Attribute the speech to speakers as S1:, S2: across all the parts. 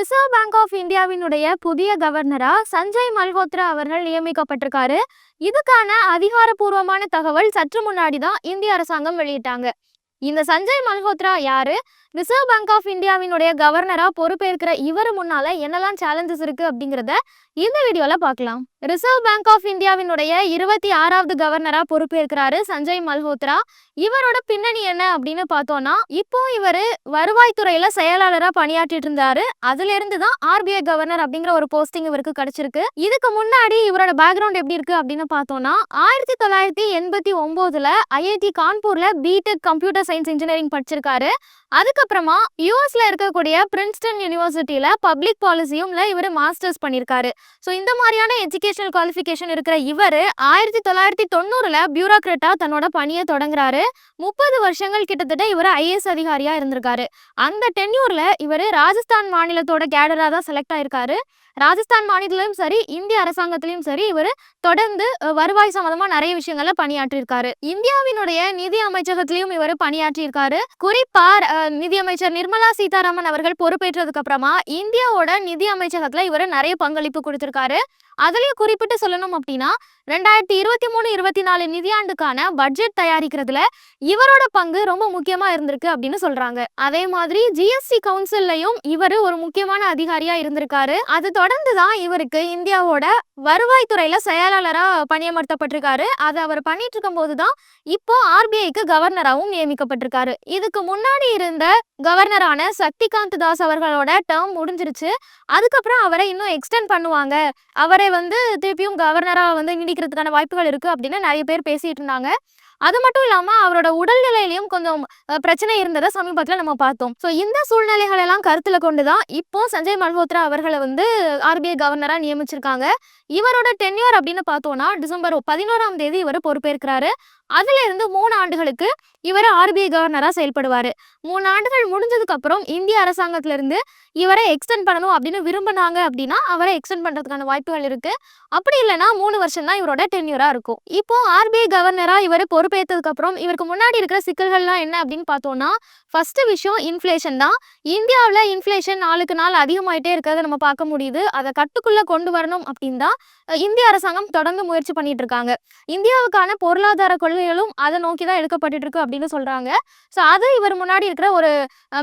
S1: Reserve bank of இந்தியாவினுடைய புதிய கவர்னரா சஞ்சய் மல்ஹோத்ரா அவர்கள் நியமிக்கப்பட்டிருக்காரு. இதுக்கான அதிகாரப்பூர்வமான தகவல் சற்று முன்னாடி தான் இந்திய அரசாங்கம் வெளியிட்டாங்க. இந்த சஞ்சய் மல்ஹோத்ரா யாரு? ரிசர்வ் பேங்க் ஆஃப் இந்தியாவினுடைய கவர்னராக பொறுப்பேற்கிற இவர் முன்னால என்னெல்லாம் சேலஞ்சஸ் இருக்கு அப்படிங்கிறத இந்த வீடியோல பார்க்கலாம். ரிசர்வ் பேங்க் ஆஃப் இந்தியாவினுடைய இருபத்தி ஆறாவது கவர்னரா பொறுப்பேற்கிறாரு சஞ்சய் மல்ஹோத்ரா. இவரோட பின்னணி என்ன அப்படின்னு பார்த்தோம்னா இப்போ இவர் வருவாய்த்துறையில செயலாளராக பணியாற்றிட்டு இருந்தாரு. அதுலேருந்து தான் ஆர்பிஐ கவர்னர் அப்படிங்கிற ஒரு போஸ்டிங் இவருக்கு கிடைச்சிருக்கு. இதுக்கு முன்னாடி இவரோட பேக்ரவுண்ட் எப்படி இருக்கு அப்படின்னு பார்த்தோம்னா ஆயிரத்தி தொள்ளாயிரத்தி எண்பத்தி ஒன்பதுல ஐஐடி கான்பூர்ல பிடெக் கம்ப்யூட்டர் சயின்ஸ் இன்ஜினியரிங் படிச்சிருக்காரு. அதுக்கு அதுக்கப்புறமா யூஎஸ்ல இருக்கக்கூடிய பிரின்ஸ்டன் யூனிவர்சிட்டியில பப்ளிக் பாலிசியும்ல இவர் மாஸ்டர்ஸ் பண்ணியிருக்காரு ஸோ இந்த மாதிரியான எஜுகேஷனல் குவாலிஃபிகேஷன் இருக்கிற இவர் ஆயிரத்தி தொள்ளாயிரத்தி தொண்ணூறுல பியூரோக்ரட்டா தன்னோட பணியை தொடங்குறாரு. முப்பது வருஷங்கள் கிட்டத்தட்ட இவர் ஐஏஎஸ் அதிகாரியா இருந்திருக்காரு. அந்த டென்யூர்ல இவர் ராஜஸ்தான் மாநிலத்தோட கேடரா தான் செலக்ட் ஆயிருக்காரு. ராஜஸ்தான் மாநிலத்திலும் சரி இந்திய அரசாங்கத்திலும் சரி இவர் தொடர்ந்து வருவாய் சம்பந்தமா நிறைய விஷயங்கள்ல பணியாற்றியிருக்காரு இந்தியாவினுடைய நிதி அமைச்சகத்திலையும் இவர் பணியாற்றியிருக்காரு. குறிப்பா நிதியமைச்சர் நிர்மலா சீதாராமன் அவர்கள் பொறுப்பேற்றதுக்கு அப்புறமா இந்தியாவோட நிதி அமைச்சகத்துல இவர் நிறைய பங்களிப்பு கொடுத்திருக்காரு. அதுலயும் குறிப்பிட்டு சொல்லணும் அப்படின்னா ரெண்டாயிரத்தி இருபத்தி மூணு இருபத்தி நாலு நிதியாண்டுக்கான பட்ஜெட் தயாரிக்கிறதுல இவரோட பங்கு ரொம்ப முக்கியமா இருந்திருக்கு அப்படின்னு சொல்றாங்க. அதே மாதிரி ஜிஎஸ்டி கவுன்சில்லையும் இவர் ஒரு முக்கியமான அதிகாரியா இருந்திருக்காரு. அது தொடர்ந்து தான் இவருக்கு இந்தியாவோட வருவாய்த்துறையில செயலாளரா பணியமர்த்தப்பட்டிருக்காரு. அதை அவர் பண்ணிட்டு இருக்கும் போதுதான் இப்போ ஆர்பிஐக்கு கவர்னராகவும் நியமிக்கப்பட்டிருக்காரு. இதுக்கு முன்னாடி இருந்த கவர்னரான சக்திகாந்த் தாஸ் அவர்களோட டேர்ம் முடிஞ்சிருச்சு. அதுக்கப்புறம் அவரை இன்னும் எக்ஸ்டெண்ட் பண்ணுவாங்க. அவரை வந்து திருப்பியும் கவர்னராக வந்து நீடிக்கிறதுக்கான வாய்ப்புகள் இருக்கு அப்படின்னு நிறைய பேர் பேசிட்டு இருந்தாங்க. அது மட்டும் இல்லாம அவரோட உடல்நிலையிலையும் கொஞ்சம் பிரச்சனை இருந்ததை சமீபத்துல நம்ம பார்த்தோம். ஸோ இந்த சூழ்நிலைகள் எல்லாம் கருத்துல கொண்டுதான் இப்போ சஞ்சய் மல்ஹோத்ரா அவர்களை வந்து ஆர்பிஐ கவர்னரா நியமிச்சிருக்காங்க. இவரோட டென்யூர் அப்படின்னு பார்த்தோம்னா டிசம்பர் பதினோராம் தேதி இவர் பொறுப்பேற்கிறாரு. அதுல இருந்து மூணு ஆண்டுகளுக்கு இவர் ஆர்பிஐ கவர்னரா செயல்படுவார். மூணு ஆண்டுகள் முடிஞ்சதுக்கு அப்புறம் இந்திய அரசாங்கத்துல இருந்து இவரை எக்ஸ்டெண்ட் பண்ணணும் அப்படின்னு விரும்பினாங்க அப்படின்னா அவரை எக்ஸ்டெண்ட் பண்றதுக்கான வாய்ப்புகள் இருக்கு. அப்படி இல்லைன்னா மூணு வருஷம் தான் இவரோட டென்யூரா இருக்கும். இப்போ ஆர்பிஐ கவர்னரா இவர் பொறுப்பேற்றதுக்கு அப்புறம் இவருக்கு முன்னாடி இருக்கிற சிக்கல்கள்லாம் என்ன அப்படின்னு பார்த்தோம்னா ஃபர்ஸ்ட் விஷயம் இன்ஃப்ளேஷன் தான். இந்தியாவில் இன்ஃப்ளேஷன் நாளுக்கு நாள் அதிகமாயிட்டே இருக்கிறத நம்ம பார்க்க முடியுது. அதை கட்டுக்குள்ள கொண்டு வரணும் அப்படின்னு தான் இந்திய அரசாங்கம் தொடர்ந்து முயற்சி பண்ணிட்டு இருக்காங்க. இந்தியாவுக்கான பொருளாதார கொள்கைகளும் அதை நோக்கி தான் எடுக்கப்பட்டு இருக்கு அப்படின்னு சொல்றாங்க. ஸோ அது இவர் முன்னாடி இருக்கிற ஒரு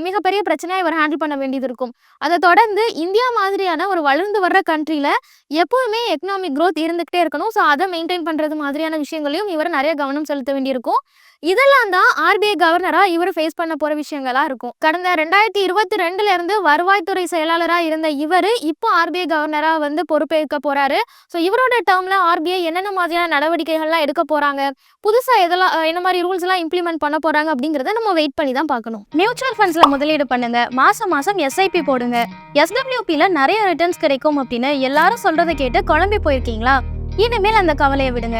S1: மிகப்பெரிய பிரச்சனையை இவர் ஹேண்டில் பண்ண வேண்டியது இருக்கும். அதை தொடர்ந்து இந்தியா மாதிரியான ஒரு வளர்ந்து வர்ற கண்ட்ரில எப்பவுமே எக்கனாமிக் க்ரோத் இருந்துகிட்டே இருக்கணும். ஸோ அதை மெயின்டைன் பண்றது மாதிரியான விஷயங்களையும் இவர் நிறைய கவனம் செலுத்த வேண்டியிருக்கும். இதெல்லாம் தான் ஆர்பிஐ கவர்னரா இவர் ஃபேஸ் பண்ண போற விஷயங்களா இருக்கும். கடந்த ரெண்டாயிரத்தி இருபத்தி ரெண்டுல இருந்து வருவாய்த்துறை செயலாளரா இருந்த இவர் இப்போ ஆர்பிஐ கவர்னரா வந்து பொறுப்பேற்க போறாரு. ஸோ இவரோட டேர்ம்ல ஆர்பிஐ என்னென்ன மாதிரியான நடவடிக்கைகள்லாம் எடுக்க போறாங்க புதுசா எதெல்லாம் என்ன மாதிரி ரூல்ஸ் எல்லாம் இம்ப்ளிமெண்ட் பண்ண போறாங்க அப்படிங்கறத நம்ம வெயிட் பண்ணி தான் பார்க்கணும்.
S2: மியூச்சுவல் ஃபண்ட்ஸ்ல முதலீடு பண்ணுங்க. மாசம் மாசம் எஸ்ஐபி போடுங்க. எஸ்டபிள்யூபில நிறைய ரிட்டர்ன்ஸ் கிடைக்கும் அப்படின்னு எல்லாரும் சொல்றதை கேட்டு குழம்பி போயிருக்கீங்களா? இனிமேல் அந்த கவலையை விடுங்க.